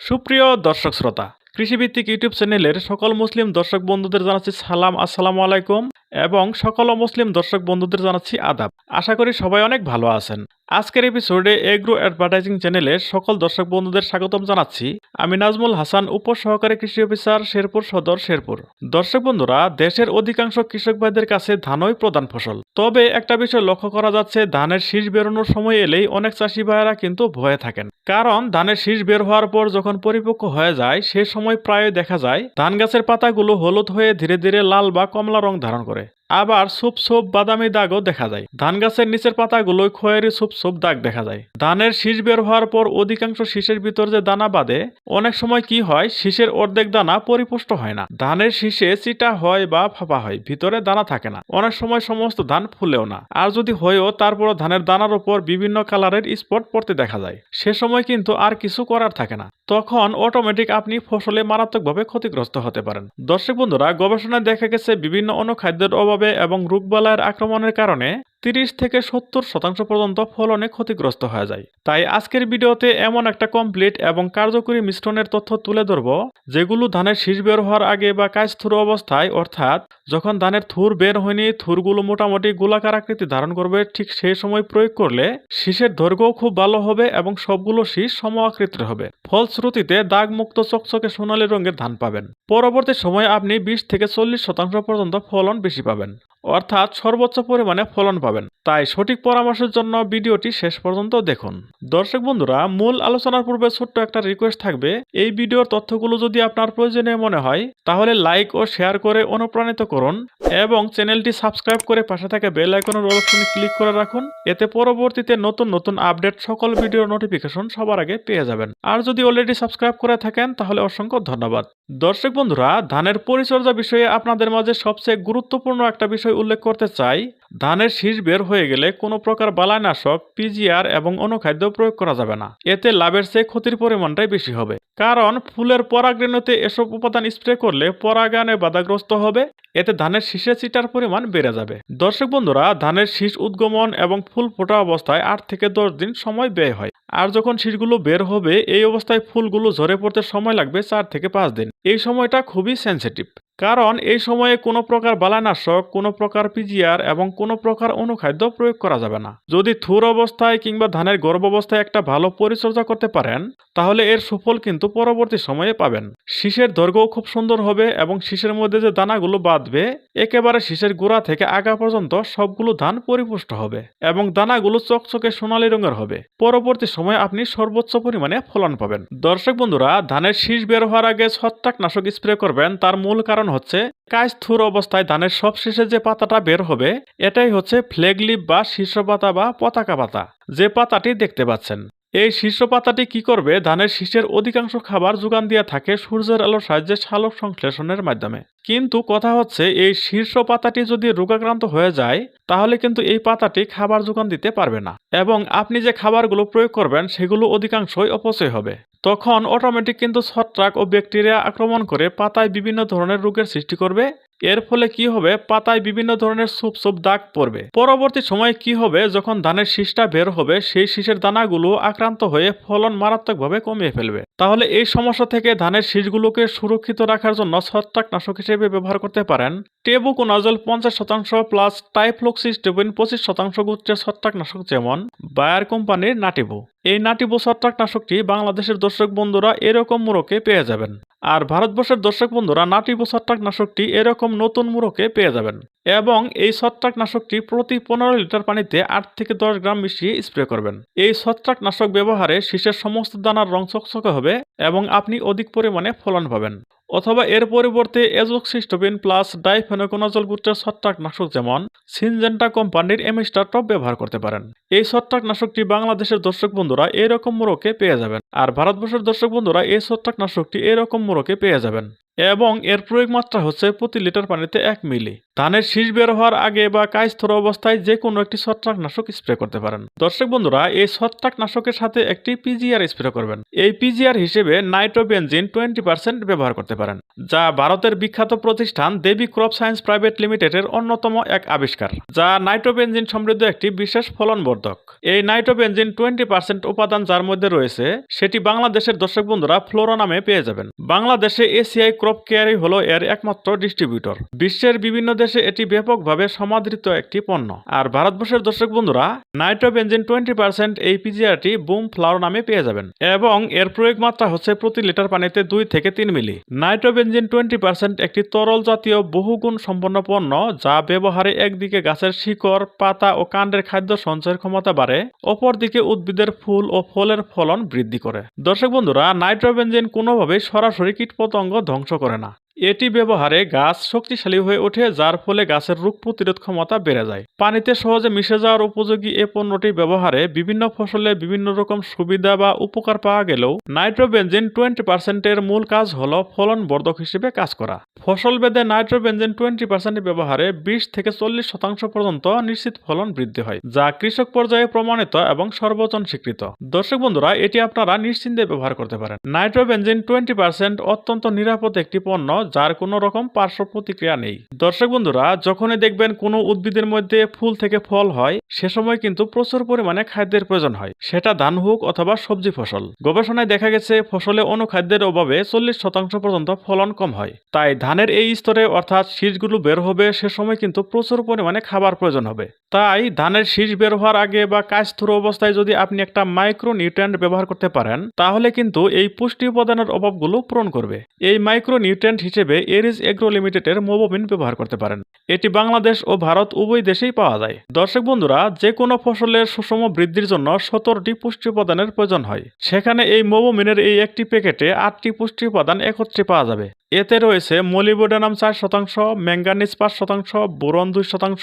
সুপ্রিয় দর্শক শ্রোতা কৃষিভিত্তিক ইউটিউব চ্যানেলের সকল মুসলিম দর্শক বন্ধুদের জানাচ্ছি সালাম। আসসালামু আলাইকুম। এবং সকল মুসলিম দর্শক বন্ধুদের জানাচ্ছি আদাব। আশা করি সবাই অনেক ভালো আছেন। আজকের এপিসোডে এগ্রো অ্যাডভার্টাইজিং চ্যানেলের সকল দর্শক বন্ধুদের স্বাগতম জানাচ্ছি। আমি নাজমুল হাসান, উপসহকারী কৃষি অফিসার শেরপুর সদর, শেরপুর। দর্শক বন্ধুরা, দেশের অধিকাংশ কৃষক ভাইদের কাছে ধানই প্রধান ফসল। তবে একটা বিষয় লক্ষ্য করা যাচ্ছে, ধানের শীষ বেরোনোর সময় এলেই অনেক চাষি ভাইয়েরা কিন্তু ভয়ে থাকেন। কারণ ধানের শীষ বের হওয়ার পর যখন পরিপক্ক হয়ে যায়, সে সময় প্রায় দেখা যায় ধান গাছের পাতাগুলো হলুদ হয়ে ধীরে ধীরে লাল বা কমলা রং ধারণ করে। আবার সুপ সুপ বাদামি দাগও দেখা যায়। ধান গাছের নিচের পাতাগুলোয় খয়েরি সুপ সুপ দাগ দেখা যায়। ধানের শীষ বের হওয়ার পর অধিকাংশ শীষের ভিতর যে দানা বাঁধে, অনেক সময় কি হয়, শীষের অর্ধেক দানা পরিপুষ্ট হয় না। ধানের শীষে চিটা হয় বা ফাঁপা হয়, ভিতরে দানা থাকে না। অনেক সময় সমস্ত ধান ফুলেও না। আর যদি হয়েও, তারপরও ধানের দানার উপর বিভিন্ন কালারের স্পট পড়তে দেখা যায়। সে সময় কিন্তু আর কিছু করার থাকে না। তখন অটোমেটিক আপনি ফসলে মারাত্মকভাবে ক্ষতিগ্রস্ত হতে পারেন। দর্শক বন্ধুরা, গবেষণায় দেখা গেছে বিভিন্ন অনুখাদ্যের অভাবে এবং রোগবালার আক্রমণের কারণে তিরিশ থেকে সত্তর শতাংশ পর্যন্ত ফলনে ক্ষতিগ্রস্ত হয়ে যায়। তাই আজকের ভিডিওতে এমন একটা কমপ্লিট এবং কার্যকরী মিশ্রণের তথ্য তুলে ধরব, যেগুলো ধানের শীষ বের হওয়ার আগে বা কাজ থুর অবস্থায়, অর্থাৎ যখন ধানের থুর বের হয়নি, থুরগুলো মোটামুটি গোলাকার আকৃতি ধারণ করবে, ঠিক সেই সময় প্রয়োগ করলে শীষের দৈর্ঘ্যও খুব ভালো হবে এবং সবগুলো শীষ সম আকৃতির হবে। ফলশ্রুতিতে দাগমুক্ত চকচকে সোনালী রঙের ধান পাবেন। পরবর্তী সময়ে আপনি বিশ থেকে চল্লিশ শতাংশ পর্যন্ত ফলন বেশি পাবেন। অর্থাৎ সর্বোচ্চ পরিমাণে ফলন পাবেন। তাই সঠিক পরামর্শের জন্য ভিডিওটি শেষ পর্যন্ত দেখুন। দর্শক বন্ধুরা, মূল আলোচনার পূর্বে ছোট্ট একটা রিকোয়েস্ট থাকবে। এই ভিডিওর তথ্যগুলো যদি আপনার প্রয়োজনীয় মনে হয়, তাহলে লাইক ও শেয়ার করে অনুপ্রাণিত করুন এবং চ্যানেলটি সাবস্ক্রাইব করে পাশে থাকা বেল আইকনের অপশনে ক্লিক করে রাখুন। এতে পরবর্তীতে নতুন নতুন আপডেট সকল ভিডিওর নোটিফিকেশন সবার আগে পেয়ে যাবেন। আর যদি অলরেডি সাবস্ক্রাইব করে থাকেন, তাহলে অসংখ্য ধন্যবাদ। দর্শক বন্ধুরা, ধানের পরিচর্যা বিষয়ে আপনাদের মাঝে সবচেয়ে গুরুত্বপূর্ণ একটা বিষয় উল্লেখ করতে চাই। ধানের শীষ বের হয়ে গেলে কোনো প্রকার বালাইনাশক, পিজিআর এবং অনুখাদ্য প্রয়োগ করা যাবে না। এতে লাভের চেয়ে ক্ষতির পরিমাণটাই বেশি হবে। কারণ ফুলের পরাগরেণুতে এসব উপাদান স্প্রে করলে পরাগায়নে বাধাগ্রস্ত হবে, এতে ধানের শীষে চিটার পরিমাণ বেড়ে যাবে। দর্শক বন্ধুরা, ধানের শীষ উদ্গমন এবং ফুল ফোটা অবস্থায় আট থেকে দশ দিন সময় ব্যয় হয়। আর যখন শীষগুলো বের হবে, এই অবস্থায় ফুলগুলো ঝরে পড়তে সময় লাগবে চার থেকে পাঁচ দিন। এই সময়টা খুবই সেন্সিটিভ কারণ এই সময়ে কোনো প্রকার বালানাশক, কোনো প্রকার পিজিআর এবং কোনো প্রকার অনুখাদ্য প্রয়োগ করা যাবে না। যদি থুর অবস্থায় কিংবা ধানের গর্ভ অবস্থায় একটা ভালো পরিচর্যা করতে পারেন, তাহলে এর সুফল কিন্তু পরবর্তী সময়ে পাবেন। শীষের দৈর্ঘ্যও খুব সুন্দর হবে এবং শীষের মধ্যে যে দানাগুলো বাঁধবে, একেবারে শীষের গোড়া থেকে আগা পর্যন্ত সবগুলো ধান পরিপুষ্ট হবে এবং দানাগুলো চকচকে সোনালী রঙের হবে। পরবর্তী সময়ে আপনি সর্বোচ্চ পরিমাণে ফলন পাবেন। দর্শক বন্ধুরা, ধানের শীষ বের হওয়ার আগে ছত্রাকনাশক স্প্রে করবেন, তার মূল কারণ হচ্ছে, কাজ থুর অবস্থায় ধানের সবশেষে যে পাতাটা বের হবে, এটাই হচ্ছে ফ্লেগলিপ বা শীর্ষ পাতা বা পতাকা পাতা, যে পাতাটি দেখতে পাচ্ছেন। এই শীর্ষ পাতাটি কি করবে? ধানের শীষের অধিকাংশ খাবার যোগান দিয়ে থাকে সূর্যের আলোর সাহায্যে সালোক সংশ্লেষণের মাধ্যমে। কিন্তু কথা হচ্ছে, এই শীর্ষ পাতাটি যদি রোগাক্রান্ত হয়ে যায়, তাহলে কিন্তু এই পাতাটি খাবার যোগান দিতে পারবে না। এবং আপনি যে খাবারগুলো প্রয়োগ করবেন, সেগুলো অধিকাংশই অপচয় হবে। তখন অটোমেটিক কিন্তু ছত্রাক ও ব্যাকটেরিয়া আক্রমণ করে পাতায় বিভিন্ন ধরনের রোগের সৃষ্টি করবে। এর ফলে কি হবে? পাতায় বিভিন্ন ধরনের সুপ সুপ দাগ পড়বে। পরবর্তী সময়ে কি হবে? যখন ধানের শীষটা বের হবে, সেই শীষের দানাগুলো আক্রান্ত হয়ে ফলন মারাত্মকভাবে কমিয়ে ফেলবে। তাহলে এই সমস্যা থেকে ধানের শীষগুলোকে সুরক্ষিত রাখার জন্য ছত্রাকনাশক হিসেবে ব্যবহার করতে পারেন। টেবুকোনাজল পঞ্চাশ শতাংশ প্লাস টাইফ্লক্সিস্টেবিন পঁচিশ শতাংশ গুচ্ছের ছত্রাকনাশক যেমন বায়ার কোম্পানির নাটিবু। এই নাটিবু ছত্রাকনাশকটি বাংলাদেশের দর্শক বন্ধুরা এরকম মুরকে পেয়ে যাবেন। আর ভারতবর্ষের দর্শক বন্ধুরা নাটিবু ছত্রাকনাশকটি এরকম নতুন মুরকে পেয়ে যাবেন। এবং এই ছত্রাকনাশকটি প্রতি পনেরো লিটার পানিতে আট থেকে দশ গ্রাম মিশিয়ে স্প্রে করবেন। এই ছত্রাকনাশক ব্যবহারে শীষের সমস্ত দানার রং চকচকে হবে এবং আপনি অধিক পরিমাণে ফলন পাবেন। অথবা এর পরিবর্তে এজোক্সিস্টোবিন প্লাস ডাইফেনোকোনাজল গুচ্ছের ছত্রাকনাশক যেমন সিনজেন্টা কোম্পানির এমিস্টার টপ ব্যবহার করতে পারেন। এই ছত্রাকনাশকটি বাংলাদেশের দর্শক বন্ধুরা এরকম মোড়কে পেয়ে যাবেন। আর ভারতবর্ষের দর্শক বন্ধুরা এই ছত্রাকনাশকটি এরকম মোড়কে পেয়ে যাবেন। এবং এর প্রয়োগ মাত্রা হচ্ছে প্রতি লিটার পানিতে এক মিলি। ধানের শীষ বের হওয়ার আগে বা কায়স্থর অবস্থায় যে কোনো একটি ছত্রাকনাশক স্প্রে করতে পারেন। দর্শক বন্ধুরা, এই ছত্রাকনাশকের সাথে একটি পিজিআর স্প্রে করবেন। এই পিজিআর হিসেবে নাইট্রোবেনজিন টোয়েন্টি পার্সেন্ট ব্যবহার করতে পারেন, যা ভারতের বিখ্যাত প্রতিষ্ঠান দেবী ক্রপ সায়েন্স প্রাইভেট লিমিটেডের অন্যতম এক আবিষ্কার, যা নাইট্রোবেনজিন সমৃদ্ধ একটি বিশেষ ফলনবর্ধক। এই নাইট্রোবেনজিন টোয়েন্টি পার্সেন্ট উপাদান যার মধ্যে রয়েছে, সেটি বাংলাদেশের দর্শক বন্ধুরা ফ্লোরা নামে পেয়ে যাবেন। বাংলাদেশে এসিআই ক্রপ কেয়ারই হলো এর একমাত্র ডিস্ট্রিবিউটর বিশ্বের বিভিন্ন দেশে এটি ব্যাপকভাবে সমাদৃত একটি পণ্য। আর ভারতবর্ষের দর্শক বন্ধুরা, নাইট্রোবেনজিন টোয়েন্টি পার্সেন্ট এই পিজিআরটি বুম ফ্লাওয়ার নামে পেয়ে যাবেন। এবং এর প্রয়োগ মাত্রা হচ্ছে প্রতি লিটার পানিতে দুই থেকে তিন মিলি। নাইট্রোবেনজিন টোয়েন্টি পার্সেন্ট একটি তরল জাতীয় বহুগুণ সম্পন্ন পণ্য, যা ব্যবহারে একদিকে গাছের শিকড়, পাতা ও কাণ্ডের খাদ্য সঞ্চয়ের ক্ষমতা বাড়ে, অপরদিকে উদ্ভিদের ফুল ও ফলের ফলন বৃদ্ধি করে। দর্শক বন্ধুরা, নাইট্রোবেনজিন কোনোভাবেই সরাসরি কীটপতঙ্গ ধ্বংস করে না। এটি ব্যবহারে গাছ শক্তিশালী হয়ে ওঠে, যার ফলে গাছের রোগ প্রতিরোধ ক্ষমতা বেড়ে যায়। পানিতে সহজে মিশে যাওয়ার উপযোগী এ পণ্যটি ব্যবহারে বিভিন্ন ফসলে বিভিন্ন রকম সুবিধা বা উপকার পাওয়া গেলেও নাইট্রোবেনজিন টোয়েন্টি পার্সেন্টের মূল কাজ হল ফলন বর্ধক হিসেবে কাজ করা। ফসল বেদে নাইট্রোবেনজিন টোয়েন্টি পার্সেন্ট ব্যবহারে বিশ থেকে চল্লিশ শতাংশ পর্যন্ত নিশ্চিত ফলন বৃদ্ধি হয়, যা কৃষক পর্যায়ে প্রমাণিত এবং সর্বজন স্বীকৃত। দর্শক বন্ধুরা, এটি আপনারা নিশ্চিন্তে ব্যবহার করতে পারেন। নাইট্রোবেনজিন টোয়েন্টি পার্সেন্ট অত্যন্ত নিরাপদ একটি পণ্য যার কোনো রকম পার্শ্ব প্রতিক্রিয়া নেই। দর্শক বন্ধুরা, যখনই দেখবেন কোনো উদ্ভিদের মধ্যে ফুল থেকে ফল হয়, সে সময় কিন্তু প্রচুর পরিমাণে খাদ্যের প্রয়োজন হয়। সেটা ধান হোক অথবা সবজি ফসল। গবেষণায় দেখা গেছে, ফসলে অনুখাদ্যের অভাবে চল্লিশ শতাংশ পর্যন্ত ফলন কম হয়। তাই ধানের এই স্তরে অর্থাৎ শীষগুলো বের হবে, সে সময় কিন্তু প্রচুর পরিমাণে খাবার প্রয়োজন হবে। তাই ধানের শীষ বের হওয়ার আগে বা কাজস্থুর অবস্থায় যদি আপনি একটা মাইক্রো নিউট্রেন্ট ব্যবহার করতে পারেন, তাহলে কিন্তু এই পুষ্টি উপাদানের অভাবগুলো পূরণ করবে। এই মাইক্রো নিউট্রেন্ট হিসেবে এরিজ এগ্রো লিমিটেডের মোবোমিন ব্যবহার করতে পারেন। এটি বাংলাদেশ ও ভারত উভয় দেশেই পাওয়া যায়। দর্শক বন্ধুরা, যে কোনো ফসলের সুষম বৃদ্ধির জন্য সতেরোটি পুষ্টি উপাদানের প্রয়োজন হয়। সেখানে এই মোবোমিনের এই একটি প্যাকেটে আটটি পুষ্টি উপাদান একত্রে পাওয়া যাবে। এতে রয়েছে মলিবোডানাম চার শতাংশ, ম্যাঙ্গানিজ পাঁচ শতাংশ, বোরন দুই শতাংশ,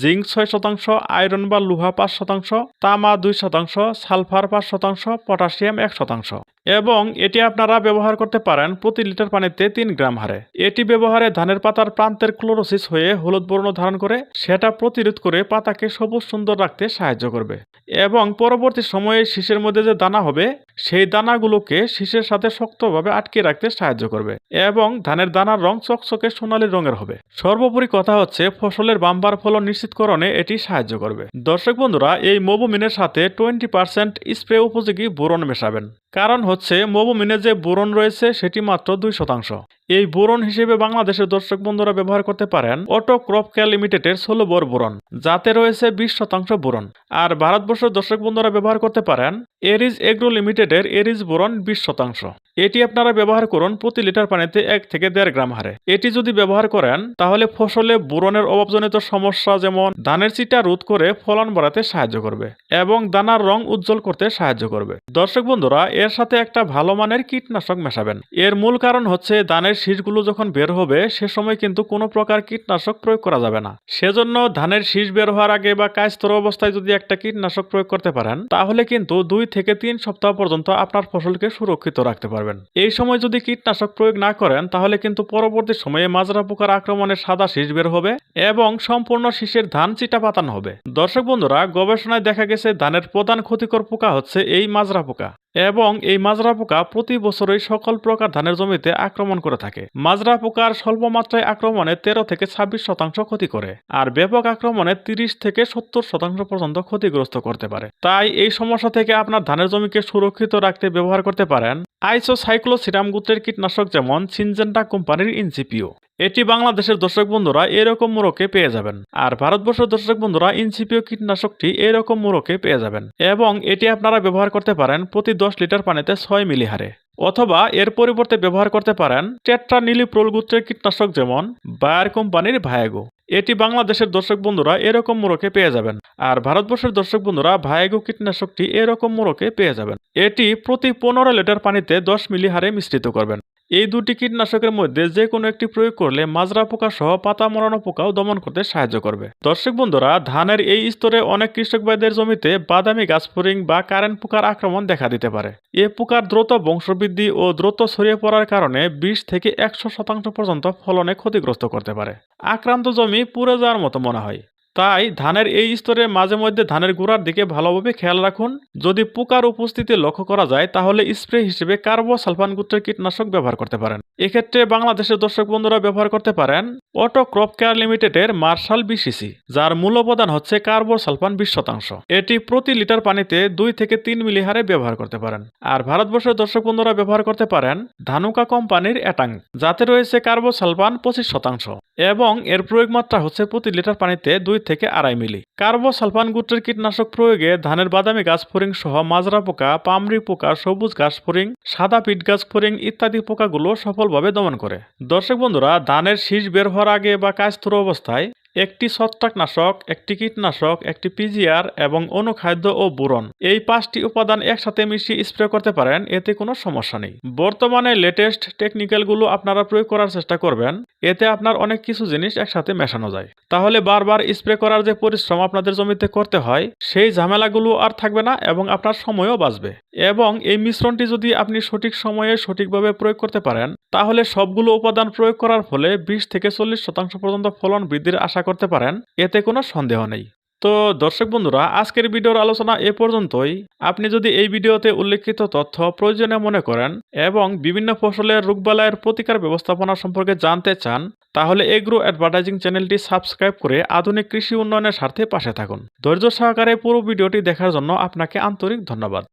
জিঙ্ক ছয় শতাংশ, আয়রন বা লোহা পাঁচ শতাংশ, তামা দুই শতাংশ, সালফার পাঁচ শতাংশ, পটাশিয়াম এক শতাংশ। এবং এটি আপনারা ব্যবহার করতে পারেন প্রতি লিটার পানিতে তিন গ্রাম হারে। এটি ব্যবহারে ধানের পাতার প্রান্তের ক্লোরোসিস হয়ে হলুদ বর্ণ ধারণ করে, সেটা প্রতিরোধ করে পাতাকে সবুজ সুন্দর রাখতে সাহায্য করবে। এবং পরবর্তী সময়ে শীষের মধ্যে যে দানা হবে, সেই দানাগুলোকে শীষের সাথে শক্তভাবে আটকে রাখতে সাহায্য করবে। এবং ধানের দানার রং চকচকে সোনালী রঙের হবে। সর্বোপরি কথা হচ্ছে, ফসলের বাম্বার ফলন নিশ্চিতকরণে এটি সাহায্য করবে। দর্শক বন্ধুরা, এই মোবোমিনের সাথে টোয়েন্টি পার্সেন্ট স্প্রে উপযোগী বোরন মেশাবেন। কারণ হচ্ছে মোবোমিনে যে বোরন রয়েছে, সেটি মাত্র দুই শতাংশ। এই বোরন হিসেবে বাংলাদেশের দর্শক বন্ধুরা ব্যবহার করতে পারেন অটো ক্রপ কেয়ার লিমিটেডের ষোলো বোর বোরন, যাতে রয়েছে বিশ শতাংশ বোরন। আর ভারতবর্ষের দর্শক বন্ধুরা ব্যবহার করতে পারেন এরিজ এগ্রো লিমিটেডের এরিজ বোরন বিশ শতাংশ। এটি আপনারা ব্যবহার করুন প্রতি লিটার পানিতে এক থেকে দেড় গ্রাম হারে। এটি যদি ব্যবহার করেন, তাহলে ফসলে বোরনের অভাবজনিত সমস্যা যেমন ধানের চিটা রোধ করে ফলন বাড়াতে সাহায্য করবে এবং দানার রং উজ্জ্বল করতে সাহায্য করবে। দর্শক বন্ধুরা এর সাথে একটা ভালো মানের কীটনাশক মেশাবেন। এর মূল কারণ হচ্ছে ধানের শীষগুলো যখন বের হবে, সে সময় কিন্তু কোনো প্রকার কীটনাশক প্রয়োগ করা যাবে না। সেজন্য ধানের শীষ বের হওয়ার আগে বা কায়স্তর অবস্থায় যদি একটা কীটনাশক প্রয়োগ করতে পারেন, তাহলে কিন্তু দুই থেকে তিন সপ্তাহ পর্যন্ত আপনার ফসলকে সুরক্ষিত রাখতে পারবেন। এই সময় যদি কীটনাশক প্রয়োগ না করেন, তাহলে কিন্তু পরবর্তী সময়ে মাজরা পোকার আক্রমণে সাদা শীষ বের হবে এবং সম্পূর্ণ শীষের ধান চিটা পাতানো হবে। দর্শক বন্ধুরা, গবেষণায় দেখা গেছে ধানের প্রধান ক্ষতিকর পোকা হচ্ছে এই মাজরা পোকা। এবং এই মাজরা পোকা প্রতি বছরই সকল প্রকার ধানের জমিতে আক্রমণ করে থাকে। মাজরা পোকার স্বল্প মাত্রায় আক্রমণে তেরো থেকে ছাব্বিশ শতাংশ ক্ষতি করে আর ব্যাপক আক্রমণে তিরিশ থেকে সত্তর শতাংশ পর্যন্ত ক্ষতিগ্রস্ত করতে পারে। তাই এই সমস্যা থেকে আপনার ধানের জমিকে সুরক্ষিত রাখতে ব্যবহার করতে পারেন। আইসো সাইক্লোসিরাম গোত্রের কীটনাশক যেমন সিনজেন্টা কোম্পানির ইনসিপিও এটি বাংলাদেশের দর্শক বন্ধুরা এরকম মোড়কে পেয়ে যাবেন। আর ভারতবর্ষের দর্শক বন্ধুরা ইনসিপিও কীটনাশকটি এরকম মোড়কে পেয়ে যাবেন। এবং এটি আপনারা ব্যবহার করতে পারেন প্রতি দশ লিটার পানিতে ছয় মিলি হারে অথবা এর পরিবর্তে ব্যবহার করতে পারেন টেট্রা নীলিপ্রোল গোত্রের কীটনাশক যেমন বায়ার কোম্পানির ভায়াগো। এটি বাংলাদেশের দর্শক বন্ধুরা এরকম মোড়কে পেয়ে যাবেন। আর ভারতবর্ষের দর্শক বন্ধুরা ভায়াগো কীটনাশকটি এরকম মোড়কে পেয়ে যাবেন। এটি প্রতি পনেরো লিটার পানিতে দশ মিলি হারে মিশ্রিত করবেন। এই দুটি কীটনাশকের মধ্যে যে কোনো একটি প্রয়োগ করলে মাজরা পোকা সহ পাতা মরানো পোকাও দমন করতে সাহায্য করবে। দর্শক বন্ধুরা, ধানের এই স্তরে অনেক কৃষক ভাইদের জমিতে বাদামি গাছ ফরিং বা কারেন্ট পোকার আক্রমণ দেখা দিতে পারে। এ পোকার দ্রুত বংশবৃদ্ধি ও দ্রুত ছড়িয়ে পড়ার কারণে বিশ থেকে একশো শতাংশ পর্যন্ত ফলনে ক্ষতিগ্রস্ত করতে পারে। আক্রান্ত জমি পুড়ে যাওয়ার মতো মনে হয়। তাই ধানের এই স্তরে মাঝে মধ্যে ধানের গোড়ার দিকে ভালোভাবে খেয়াল রাখুন। যদি পোকার উপস্থিতি লক্ষ্য করা যায়, তাহলে স্প্রে হিসেবে কার্বো সালফান গোত্রের কীটনাশক ব্যবহার করতে পারেন। এক্ষেত্রে বাংলাদেশের দর্শক বন্ধুরা ব্যবহার করতে পারেন অটো ক্রপ কেয়ার লিমিটেডের মার্শাল বিসিসি, যার মূল উপাদান হচ্ছে কার্বো সালফান বিশ শতাংশ। এটি প্রতি লিটার পানিতে দুই থেকে তিন মিলি হারে ব্যবহার করতে পারেন। আর ভারতবর্ষের দর্শক বন্ধুরা ব্যবহার করতে পারেন ধানুকা কোম্পানির অ্যাটাং, যাতে রয়েছে কার্বো সালফান পঁচিশ শতাংশ। এবং এর প্রয়োগ মাত্রা হচ্ছে প্রতি লিটার পানিতে দুই থেকে আড়াই মিলি। কার্বোসালফান গোত্রের কীটনাশক প্রয়োগে ধানের বাদামি গাছ ফরিং সহ মাজরা পোকা, পামরি পোকা, সবুজ গাছ ফরিং, সাদা পিট গাছ ফরিং ইত্যাদি পোকাগুলো সফলভাবে দমন করে। দর্শক বন্ধুরা, ধানের শীষ বের হওয়ার আগে বা কাজ অবস্থায় একটি ছত্রাকনাশক, একটি কীটনাশক, একটি পিজিআর এবং অনুখাদ্য ও বুরন। এই পাঁচটি উপাদান একসাথে মিশিয়ে স্প্রে করতে পারেন, এতে কোনো সমস্যা নেই। বর্তমানে লেটেস্ট টেকনিক্যালগুলো আপনারা প্রয়োগ করার চেষ্টা করবেন, এতে আপনার অনেক কিছু জিনিস একসাথে মেশানো যায়। তাহলে বারবার স্প্রে করার যে পরিশ্রম আপনাদের জমিতে করতে হয়, সেই ঝামেলাগুলো আর থাকবে না এবং আপনার সময়ও বাঁচবে। এবং এই মিশ্রণটি যদি আপনি সঠিক সময়ে সঠিকভাবে প্রয়োগ করতে পারেন, তাহলে সবগুলো উপাদান প্রয়োগ করার ফলে বিশ থেকে চল্লিশ শতাংশ পর্যন্ত ফলন বৃদ্ধির আশা করতে পারেন, এতে কোনো সন্দেহ নেই। তো দর্শক বন্ধুরা, আজকের ভিডিওর আলোচনা এ পর্যন্তই। আপনি যদি এই ভিডিওতে উল্লেখিত তথ্য প্রয়োজনীয় মনে করেন এবং বিভিন্ন ফসলের রোগবালাইয়ের প্রতিকার ব্যবস্থাপনা সম্পর্কে জানতে চান, তাহলে এগ্রো অ্যাডভার্টাইজিং চ্যানেলটি সাবস্ক্রাইব করে আধুনিক কৃষি উন্নয়নের স্বার্থে পাশে থাকুন। ধৈর্য সহকারে পুরো ভিডিওটি দেখার জন্য আপনাকে আন্তরিক ধন্যবাদ।